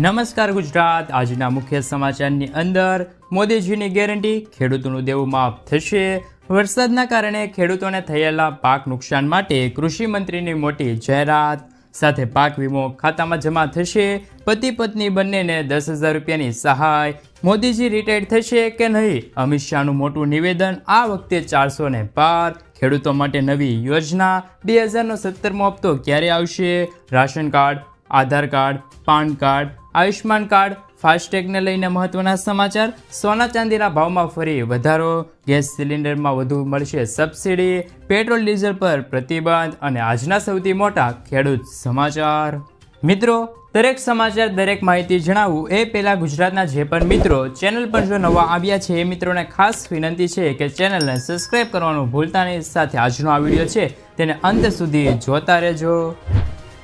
નમસ્કાર ગુજરાત. આજના મુખ્ય સમાચારની અંદર મોદીજીની ગેરંટી ખેડૂતોનું દેવું માફ થશે. વરસાદના કારણે ખેડૂતોને થયેલા પાક નુકસાન માટે કૃષિમંત્રીની મોટી જાહેરાત. સાથે પાક વીમો ખાતામાં જમા થશે. પતિ પત્ની બંનેને દસ હજાર રૂપિયાની સહાય. મોદીજી રિટાયર્ડ થશે કે નહીં? અમિત શાહનું મોટું નિવેદન આ વખતે ચારસો ને પાર. ખેડૂતો માટે નવી યોજના બે હજારનો સત્તરમો હપ્તો ક્યારે આવશે? Ration card, Aadhaar card, PAN card Ayushman card, ફાસ્ટેગને લઈને મહત્વના સમાચાર. સોના ચાંદીના ભાવમાં ફરી વધારો. ગેસ સિલિન્ડરમાં વધુ મળશે સબસિડી. પેટ્રોલ, ડીઝલ પર પ્રતિબંધ અને આજના સૌથી મોટા ખેડૂત સમાચાર. મિત્રો, દરેક સમાચાર, દરેક માહિતી જણાવવું એ પહેલાં ગુજરાતના જે પણ મિત્રો ચેનલ પર જો નવા આવ્યા છે એ મિત્રોને ખાસ વિનંતી છે કે ચેનલને સબસ્ક્રાઈબ કરવાનું ભૂલતા નહીં. સાથે આજનો આ વીડિયો છે તેને અંત સુધી જોતા રહેજો.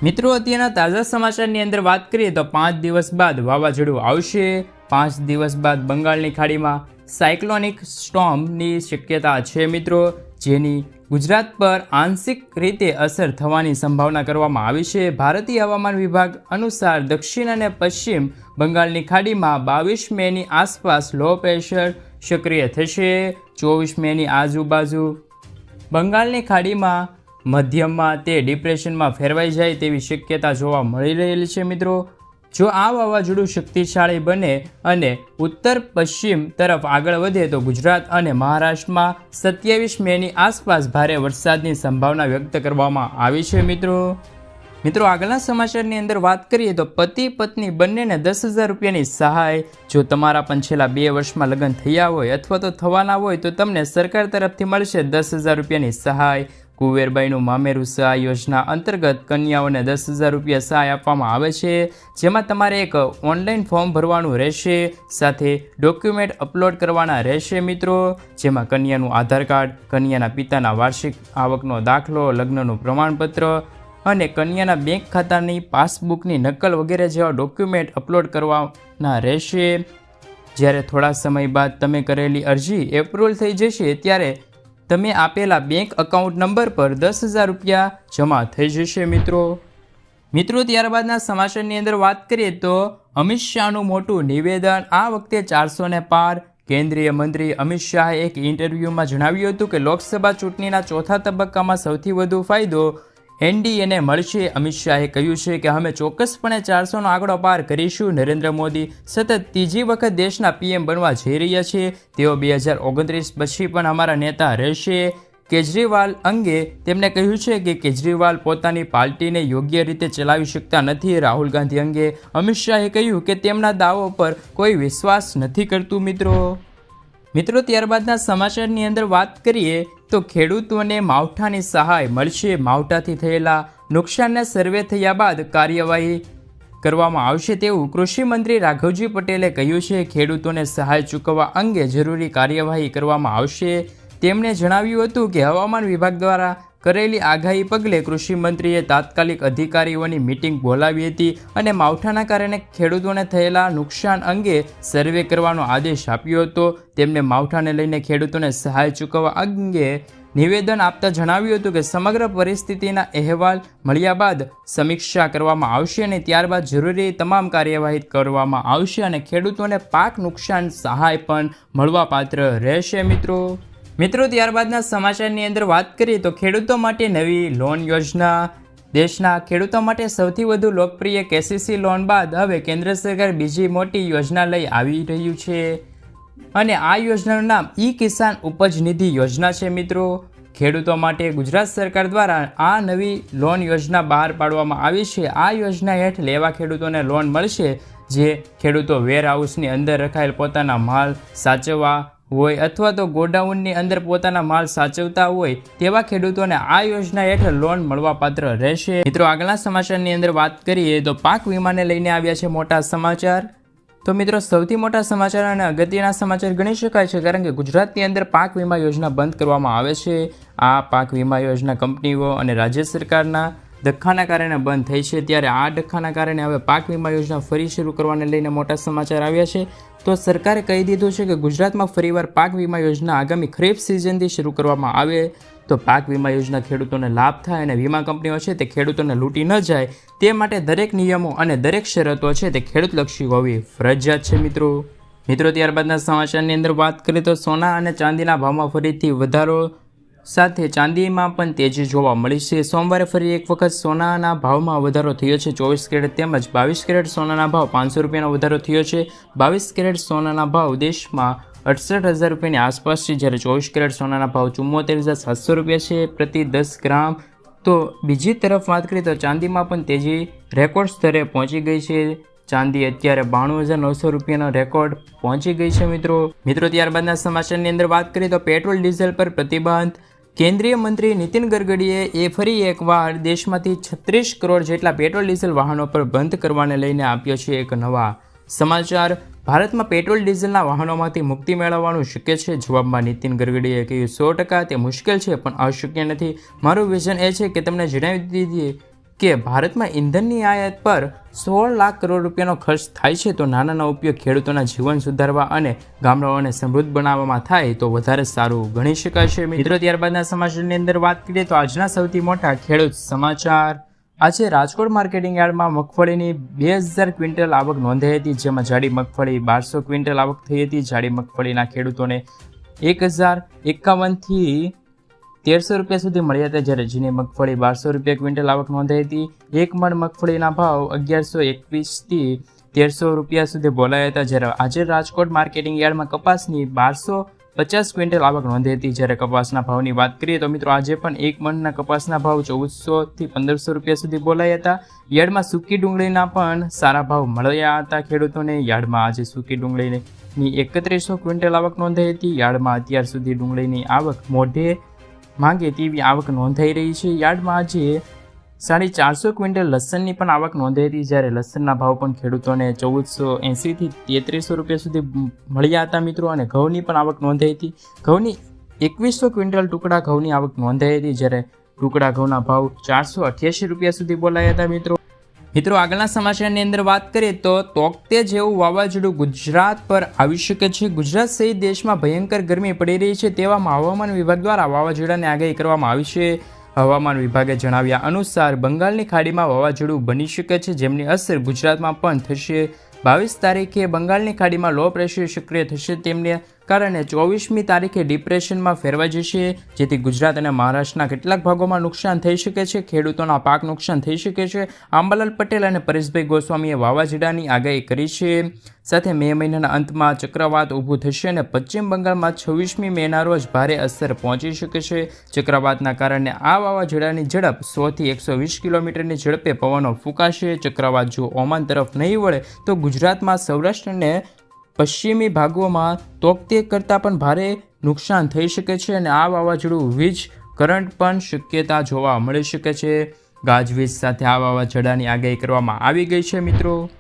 મિત્રો, અત્યારના તાજા સમાચારની અંદર વાત કરીએ તો પાંચ દિવસ બાદ વાવાઝોડું આવશે. પાંચ દિવસ બાદ બંગાળની ખાડીમાં સાયક્લોનિક સ્ટોમની શક્યતા છે મિત્રો, જેની ગુજરાત પર આંશિક રીતે અસર થવાની સંભાવના કરવામાં આવી છે. ભારતીય હવામાન વિભાગ અનુસાર દક્ષિણ અને પશ્ચિમ બંગાળની ખાડીમાં બાવીસ મેની આસપાસ લો પ્રેશર સક્રિય થશે. ચોવીસ મેની આજુબાજુ બંગાળની ખાડીમાં મધ્યમમાં તે ડિપ્રેશનમાં ફેરવાઈ જાય તેવી શક્યતા જોવા મળી રહેલી છે મિત્રો. જો આ વાવાઝોડું શક્તિશાળી બને અને ઉત્તર પશ્ચિમ તરફ આગળ વધે તો ગુજરાત અને મહારાષ્ટ્રમાં સત્યાવીસ મેની આસપાસ ભારે વરસાદની સંભાવના વ્યક્ત કરવામાં આવી છે મિત્રો. મિત્રો, આગળના સમાચારની અંદર વાત કરીએ તો પતિ પત્ની બંનેને દસ હજાર રૂપિયાની સહાય. જો તમારા પણ છેલ્લા બે વર્ષમાં લગ્ન થયા હોય અથવા તો થવાના હોય તો તમને સરકાર તરફથી મળશે દસ હજાર રૂપિયાની સહાય. કુવેરબાઈનું મામેરું સહાય યોજના અંતર્ગત કન્યાઓને દસ હજાર રૂપિયા સહાય આપવામાં આવે છે, જેમાં તમારે એક ઓનલાઈન ફોર્મ ભરવાનું રહેશે, સાથે ડોક્યુમેન્ટ અપલોડ કરવાના રહેશે મિત્રો, જેમાં કન્યાનું આધાર કાર્ડ, કન્યાના પિતાના વાર્ષિક આવકનો દાખલો, લગ્નનું પ્રમાણપત્ર અને કન્યાના બેંક ખાતાની પાસબુકની નકલ વગેરે જેવા ડોક્યુમેન્ટ અપલોડ કરવાના રહેશે. જ્યારે થોડા સમય બાદ તમે કરેલી અરજી એપ્રુવલ થઈ જશે, ત્યારે તમે આપેલા બેંક એકાઉન્ટ નંબર પર દસ હજાર રૂપિયા જમા થઈ જશે મિત્રો. મિત્રો, ત્યારબાદના સમાચારની અંદર વાત કરીએ તો અમિત શાહનું મોટું નિવેદન આ વખતે ચારસો ને પાર. કેન્દ્રીય મંત્રી અમિત શાહે એક ઇન્ટરવ્યૂમાં જણાવ્યું હતું કે લોકસભા ચૂંટણીના ચોથા તબક્કામાં સૌથી વધુ ફાયદો એનડીએને મળશે. અમિત શાહે કહ્યું છે કે અમે ચોક્કસપણે ચારસોનો આંકડો પાર કરીશું. નરેન્દ્ર મોદી સતત ત્રીજી વખત દેશના પીએમ બનવા જઈ રહ્યા છે. તેઓ બે હજાર ઓગણત્રીસ પછી પણ અમારા નેતા રહેશે. કેજરીવાલ અંગે તેમણે કહ્યું છે કે કેજરીવાલ પોતાની પાર્ટીને યોગ્ય રીતે ચલાવી શકતા નથી. રાહુલ ગાંધી અંગે અમિત શાહે કહ્યું કે તેમના દાવો પર કોઈ વિશ્વાસ નથી કરતું, મિત્રો. મિત્રો, ત્યારબાદના સમાચારની અંદર વાત કરીએ તો ખેડૂતોને માવઠાની સહાય મળશે. માવઠાથી થયેલા નુકસાનના સર્વે થયા બાદ કાર્યવાહી કરવામાં આવશે તેવું કૃષિમંત્રી રાઘવજી પટેલે કહ્યું છે. ખેડૂતોને સહાય ચૂકવવા અંગે જરૂરી કાર્યવાહી કરવામાં આવશે. તેમણે જણાવ્યું હતું કે હવામાન વિભાગ દ્વારા કરેલી આગાહી પગલે કૃષિ મંત્રીએ તાત્કાલિક અધિકારીઓની મિટિંગ બોલાવી હતી અને માવઠાના કારણે ખેડૂતોને થયેલા નુકસાન અંગે સર્વે કરવાનો આદેશ આપ્યો હતો. તેમને માવઠાને લઈને ખેડૂતોને સહાય ચૂકવવા અંગે નિવેદન આપતા જણાવ્યું હતું કે સમગ્ર પરિસ્થિતિના અહેવાલ મળ્યા બાદ સમીક્ષા કરવામાં આવશે અને ત્યારબાદ જરૂરી તમામ કાર્યવાહી કરવામાં આવશે અને ખેડૂતોને પાક નુકસાન સહાય પણ મળવાપાત્ર રહેશે મિત્રો. મિત્રો, ત્યારબાદના સમાચારની અંદર વાત કરીએ તો ખેડૂતો માટે નવી લોન યોજના. દેશના ખેડૂતો માટે સૌથી વધુ લોકપ્રિય કેસીસી લોન બાદ હવે કેન્દ્ર સરકાર બીજી મોટી યોજના લઈ આવી રહ્યું છે. અને આ યોજનાનું નામ ઈ કિસાન ઉપજ નિધિ યોજના છે, મિત્રો. ખેડૂતો માટે ગુજરાત સરકાર દ્વારા આ નવી લોન યોજના બહાર પાડવામાં આવી છે. આ યોજના હેઠળ એવા ખેડૂતોને લોન મળશે જે ખેડૂતો વેરહાઉસની અંદર રખાયેલ પોતાના માલ સાચવવા હોય અથવા તો ગોડાઉનની અંદર પોતાના માલ સાચવતા હોય તેવા ખેડૂતોને આ યોજના હેઠળ લોન મળવાપાત્ર રહેશે. મિત્રો, આગળના સમાચારની અંદર વાત કરીએ તો પાક વીમાને લઈને આવ્યા છે મોટા સમાચાર. તો મિત્રો, સૌથી મોટા સમાચાર અને અગત્યના સમાચાર ગણી શકાય છે કારણ કે ગુજરાતની અંદર પાક વીમા યોજના બંધ કરવામાં આવે છે. આ પાક વીમા યોજના કંપનીઓ અને રાજ્ય સરકારના ધક્કાના કારણે બંધ થઈ છે. ત્યારે આ ધક્કાના કારણે હવે પાક વીમા યોજના ફરી શરૂ કરવાને લઈને મોટા સમાચાર આવ્યા છે. તો સરકારે કહી દીધું છે કે ગુજરાતમાં ફરીવાર પાક વીમા યોજના આગામી ખરીફ સિઝનથી શરૂ કરવામાં આવે. તો પાક વીમા યોજના ખેડૂતોને લાભ થાય અને વીમા કંપનીઓ છે તે ખેડૂતોને લૂંટી ન જાય તે માટે દરેક નિયમો અને દરેક શરતો છે તે ખેડૂતલક્ષી હોવી ફરજિયાત છે મિત્રો. મિત્રો, ત્યારબાદના સમાચારની અંદર વાત કરીએ તો સોના અને ચાંદીના ભાવમાં ફરીથી વધારો સાથે ચાંદીમાં પણ તેજી જોવા મળી છે. સોમવારે ફરી એક વખત સોનાના ભાવમાં વધારો થયો છે. ચોવીસ કેરેટ તેમજ બાવીસ કેરેટ સોનાના ભાવ પાંચસો રૂપિયાનો વધારો થયો છે. બાવીસ કેરેટ સોનાના ભાવ દેશમાં અડસઠ હજાર રૂપિયાની આસપાસ છે. જ્યારે ચોવીસ કેરેટ સોનાના ભાવ ચુમ્મોતેર હજાર સાતસો રૂપિયા છે પ્રતિ દસ ગ્રામ. તો બીજી તરફ વાત કરીએ તો ચાંદીમાં પણ તેજી રેકોર્ડ સ્તરે પહોંચી ગઈ છે. ચાંદી અત્યારે બાણું હજાર નવસો રૂપિયાનો રેકોર્ડ પહોંચી ગઈ છે મિત્રો. મિત્રો, ત્યારબાદના સમાચારની અંદર વાત કરીએ તો પેટ્રોલ, ડીઝલ પર પ્રતિબંધ કેન્દ્રીય મંત્રી નીતિન ગડકરીએ એ ફરી એકવાર દેશમાંથી છત્રીસ કરોડ જેટલા પેટ્રોલ, ડીઝલ વાહનો પર બંધ કરવાને લઈને આપ્યો છે એક નવા સમાચાર. ભારતમાં પેટ્રોલ, ડીઝલના વાહનોમાંથી મુક્તિ મેળવવાનું શક્ય છે? જવાબમાં નીતિન ગડકરીએ કહ્યું, સો ટકા તે મુશ્કેલ છે, પણ અશક્ય નથી. મારું વિઝન એ છે કે તમને જણાવી દીધી કે ભારતમાં ઈંધણની આયાત પર સોળ લાખ કરોડ રૂપિયાનો ખર્ચ થાય છે, તો નાનાનો ઉપયોગ ખેડૂતોના જીવન સુધારવા અને ગામડાઓને સમૃદ્ધ બનાવવામાં થાય, તો વધારે સારું ગણી શકાય છે મિત્રો, ત્યારબાદના સમાચારની અંદર વાત કરીએ તો આજના સૌથી મોટા ખેડૂત સમાચાર. આજે રાજકોટ માર્કેટિંગ યાર્ડમાં મગફળીની બે હજાર ક્વિન્ટલ આવક નોંધાઈ હતી, જેમાં જાડી મગફળી બારસો ક્વિન્ટલ આવક થઈ હતી. જાડી મગફળીના ખેડૂતોને એક હજાર એકાવનથી તેરસો રૂપિયા સુધી મળ્યા હતા જ્યારે ઝીણી મગફળી બારસો રૂપિયા ક્વિન્ટલ આવક નોંધાઈ હતી. એક મણ મગફળીના ભાવ અગિયારસો એકવીસથી તેરસો રૂપિયા સુધી બોલાયા હતા જ્યારે આજે રાજકોટ માર્કેટિંગ યાર્ડમાં કપાસની બારસો પચાસ ક્વિન્ટલ આવક નોંધી હતી. જ્યારે કપાસના ભાવની વાત કરીએ તો મિત્રો આજે પણ એક મણના કપાસના ભાવ ચૌદસોથી પંદરસો રૂપિયા સુધી બોલાયા હતા. યાર્ડમાં સૂકી ડુંગળીના પણ સારા ભાવ મળ્યા હતા. ખેડૂતોને યાર્ડમાં આજે સૂકી ડુંગળીની એકત્રીસો ક્વિન્ટલ આવક નોંધાઈ હતી. યાર્ડમાં અત્યાર સુધી ડુંગળીની આવક મોઢે માંગે તેવી આવક નોંધાઈ રહી છે. યાર્ડમાં આજે સાડી ચારસો ક્વિન્ટલ લસણની પણ આવક નોંધાઈ હતી, જ્યારે લસણના ભાવ પણ ખેડૂતોને ચૌદસો એંસીથી તેત્રીસો રૂપિયા સુધી મળ્યા હતા મિત્રો, અને ઘઉંની પણ આવક નોંધાઈ હતી. ઘઉંની એકવીસો ક્વિન્ટલ ટુકડા ઘઉંની આવક નોંધાઈ હતી, જ્યારે ટુકડા ઘઉંના ભાવ ચારસો અઠ્યાસી રૂપિયા સુધી બોલાયા હતા મિત્રો. મિત્રો, આગળના સમાચારની અંદર વાત કરીએ તો તોકતે જેવું વાવાઝોડું ગુજરાત પર આવી શકે છે. ગુજરાત સહિત દેશમાં ભયંકર ગરમી પડી રહી છે તેવામાં હવામાન વિભાગ દ્વારા વાવાઝોડાની આગાહી કરવામાં આવી છે. હવામાન વિભાગે જણાવ્યા અનુસાર, બંગાળની ખાડીમાં વાવાઝોડું બની શકે છે, જેમની અસર ગુજરાતમાં પણ થશે. બાવીસ તારીખે બંગાળની ખાડીમાં લો પ્રેશર સક્રિય થશે, તેમને કારણે ચોવીસમી તારીખે ડિપ્રેશનમાં ફેરવાઈ જશે, જેથી ગુજરાત અને મહારાષ્ટ્રના કેટલાક ભાગોમાં નુકસાન થઈ શકે છે, ખેડૂતોના પાક નુકસાન થઈ શકે છે. આંબાલાલ પટેલ અને પરેશભાઈ ગોસ્વામીએ વાવાઝોડાની આગાહી કરી છે. સાથે મે મહિનાના અંતમાં ચક્રવાત ઊભું થશે અને પશ્ચિમ બંગાળમાં છવ્વીસમી મેના રોજ ભારે અસર પહોંચી શકે છે. ચક્રવાતના કારણે આ વાવાઝોડાની ઝડપ સોથી એકસો વીસ કિલોમીટરની ઝડપે પવનો ફૂંકાશે. ચક્રવાત જો ઓમાન તરફ નહીં વળે, તો ગુજરાતમાં સૌરાષ્ટ્ર અને પશ્ચિમી ભાગોમાં તોકતે કરતાં પણ ભારે નુકસાન થઈ શકે છે અને આ વાવાઝોડું વીજ, કરંટ પણ શક્યતા જોવા મળી શકે છે. ગાજવીજ સાથે આ વાવાઝોડાની આગાહી કરવામાં આવી ગઈ છે, મિત્રો.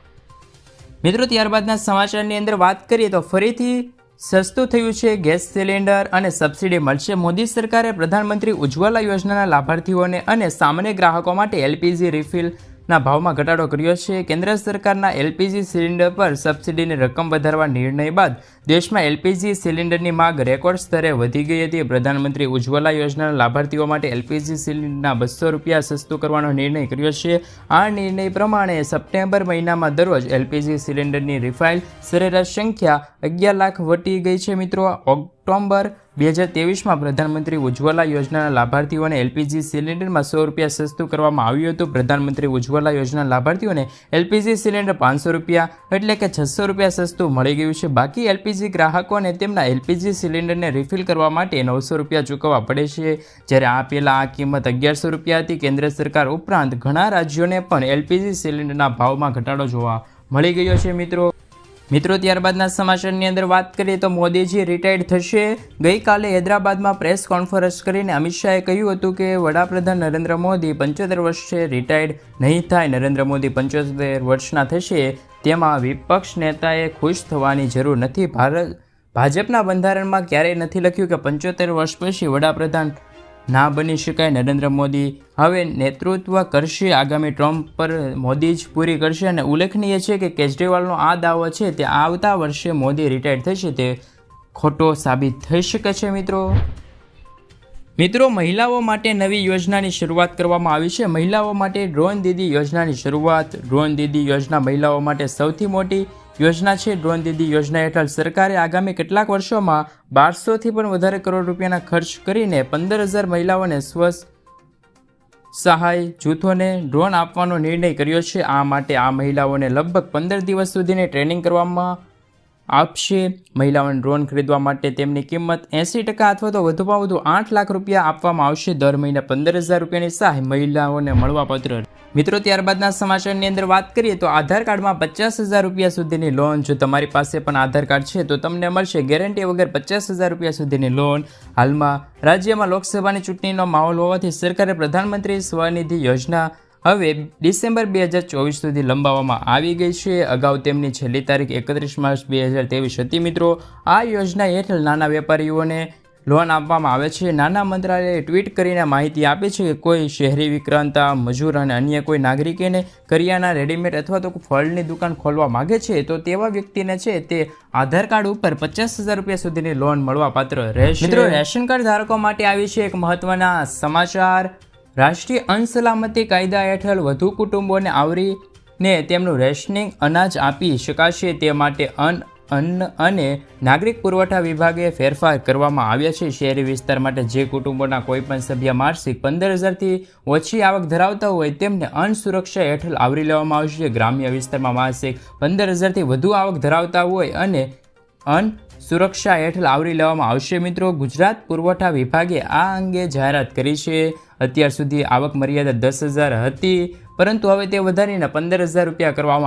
મિત્રો, ત્યારબાદના સમાચારની અંદર વાત કરીએ તો ફરીથી સસ્તું થયું છે ગેસ સિલિન્ડર અને સબસિડી મળશે. મોદી સરકારે પ્રધાનમંત્રી ઉજ્જવલા યોજનાના લાભાર્થીઓને અને સામાન્ય ગ્રાહકો માટે એલપીજી રિફિલ ના ભાવમાં ઘટાડો કર્યો છે. કેન્દ્ર સરકારના એલપીજી સિલિન્ડર પર સબસિડીની રકમ વધારવા નિર્ણય બાદ દેશમાં એલપીજી સિલિન્ડરની માંગ રેકોર્ડ સ્તરે વધી ગઈ હતી. પ્રધાનમંત્રી ઉજ્જવલા યોજનાના લાભાર્થીઓ માટે એલપીજી સિલિન્ડરના બસો રૂપિયા સસ્તું કરવાનો નિર્ણય કર્યો છે. આ નિર્ણય પ્રમાણે સપ્ટેમ્બર મહિનામાં દરરોજ એલપીજી સિલિન્ડરની રિફાઇલ સરેરાશ સંખ્યા અગિયાર લાખ વટી ગઈ છે મિત્રો. ઓક્ટોબર બે હજાર તેવીસમાં પ્રધાનમંત્રી ઉજ્જવલા યોજનાના લાભાર્થીઓને એલપીજી સિલિન્ડરમાં સો રૂપિયા સસ્તું કરવામાં આવ્યું હતું. પ્રધાનમંત્રી ઉજ્જવલા યોજના લાભાર્થીઓને એલપીજી સિલિન્ડર પાંચસો રૂપિયા એટલે કે છસો રૂપિયા સસ્તું મળી ગયું છે. બાકી એલપીજી ગ્રાહકોને તેમના એલપીજી સિલિન્ડરને રિફિલ કરવા માટે નવસો રૂપિયા ચૂકવવા પડે છે. જ્યારે આ પહેલાં આ કિંમત અગિયારસો રૂપિયા હતી, કેન્દ્ર સરકાર ઉપરાંત ઘણા રાજ્યોને પણ એલપીજી સિલિન્ડરના ભાવમાં ઘટાડો જોવા મળી ગયો છે, મિત્રો. મિત્રો, ત્યારબાદના સમાચારની અંદર વાત કરીએ તો મોદીજી રિટાયર્ડ થશે. ગઈકાલે હૈદરાબાદમાં પ્રેસ કોન્ફરન્સ કરીને અમિત શાહે કહ્યું હતું કે વડાપ્રધાન નરેન્દ્ર મોદી પંચોતેર વર્ષે રિટાયર્ડ નહીં થાય. નરેન્દ્ર મોદી પંચોતેર વર્ષના થશે. તેમાં વિપક્ષ નેતાએ ખુશ થવાની જરૂર નથી. ભારત, ભાજપના બંધારણમાં ક્યારેય નથી લખ્યું કે પંચોતેર વર્ષ પછી વડાપ્રધાન ના બની શકાય. નરેન્દ્ર મોદી હવે નેતૃત્વ કરશે. આગામી ટ્રમ્પ પર મોદી જ પૂરી કરશે. અને ઉલ્લેખનીય છે કે કેજરીવાલનો આ દાવો છે તે આવતા વર્ષે મોદી રિટાયર થશે. તે ખોટો સાબિત થઈ શકે છે મિત્રો. મિત્રો, મહિલાઓ માટે નવી યોજનાની શરૂઆત કરવામાં આવી છે. મહિલાઓ માટે ડ્રોન દીદી યોજનાની શરૂઆત. ડ્રોન દીદી યોજના મહિલાઓ માટે સૌથી મોટી યોજના છે. ડ્રોન દીદી યોજના હેઠળ સરકારે આગામી કેટલાક વર્ષોમાં બારસોથી પણ વધારે કરોડ રૂપિયાના ખર્ચ કરીને પંદર હજાર મહિલાઓને સ્વ સહાય, જૂથોને ડ્રોન આપવાનો નિર્ણય કર્યો છે. આ માટે આ મહિલાઓને લગભગ પંદર દિવસ સુધીની ટ્રેનિંગ કરવામાં આપશે. મહિલાઓને ડ્રોન ખરીદવા માટે તેમની કિંમત એંસી ટકા અથવા તો વધુમાં વધુ આઠ લાખ રૂપિયા આપવામાં આવશે. દર મહિને પંદર હજાર રૂપિયાની સહાય મહિલાઓને મળવાપત્ર મિત્રો, ત્યારબાદના સમાચારની અંદર વાત કરીએ તો આધાર કાર્ડમાં પચાસ હજાર રૂપિયા સુધીની લોન જો તમારી પાસે પણ આધાર કાર્ડ છે તો તમને મળશે ગેરંટી વગર પચાસ હજાર રૂપિયા સુધીની લોન હાલમાં રાજ્યમાં લોકસભાની ચૂંટણીનો માહોલ હોવાથી સરકારે પ્રધાનમંત્રી સ્વનિધિ યોજના હવે ડિસેમ્બર બે હજાર ચોવીસ સુધી લંબાવવામાં આવી ગઈ છે. અગાઉ તેમની છેલ્લી તારીખ એકત્રીસ માર્ચ બે હજાર ત્રેવીસ હતી મિત્રો. આ યોજના હેઠળ નાના વેપારીઓને લોન આપવામાં આવે છે. નાના મંત્રાલયે ટ્વીટ કરીને માહિતી આપી છે કે કોઈ શહેરી વિક્રાંતા, મજૂર અને અન્ય કોઈ નાગરિકેને કરિયાના રેડીમેડ અથવા તો ફળની દુકાન ખોલવા માગે છે, તો તેવા વ્યક્તિને છે તે આધાર કાર્ડ ઉપર પચાસ હજાર રૂપિયા સુધીની લોન મળવા પાત્ર રહેશે. મિત્રો, રેશન કાર્ડ ધારકો માટે આવી છે એક મહત્વના સમાચાર. રાષ્ટ્રીય અન્ન સલામતી કાયદા હેઠળ વધુ કુટુંબોને આવરીને તેમનું રેશનિંગ અનાજ આપી શકાશે તે માટે અન્ન અન્ન અને નાગરિક પુરવઠા વિભાગે ફેરફાર કરવામાં આવ્યા છે. શહેરી વિસ્તાર માટે જે કુટુંબોના કોઈપણ સભ્ય માસિક પંદર હજારથી ઓછી આવક ધરાવતા હોય તેમને અન્ન સુરક્ષા હેઠળ આવરી લેવામાં આવશે. ગ્રામ્ય વિસ્તારમાં માસિક પંદર હજારથી વધુ આવક ધરાવતા હોય અને અન્ન સુરક્ષા હેઠળ આવરી લેવામાં આવશે. મિત્રો, ગુજરાત પુરવઠા વિભાગે આ અંગે જાહેરાત કરી છે. અત્યાર સુધી આવક મર્યાદા દસ હજાર હતી, પરંતુ હવે તે વધારીને પંદર હજાર રૂપિયા કરવામાં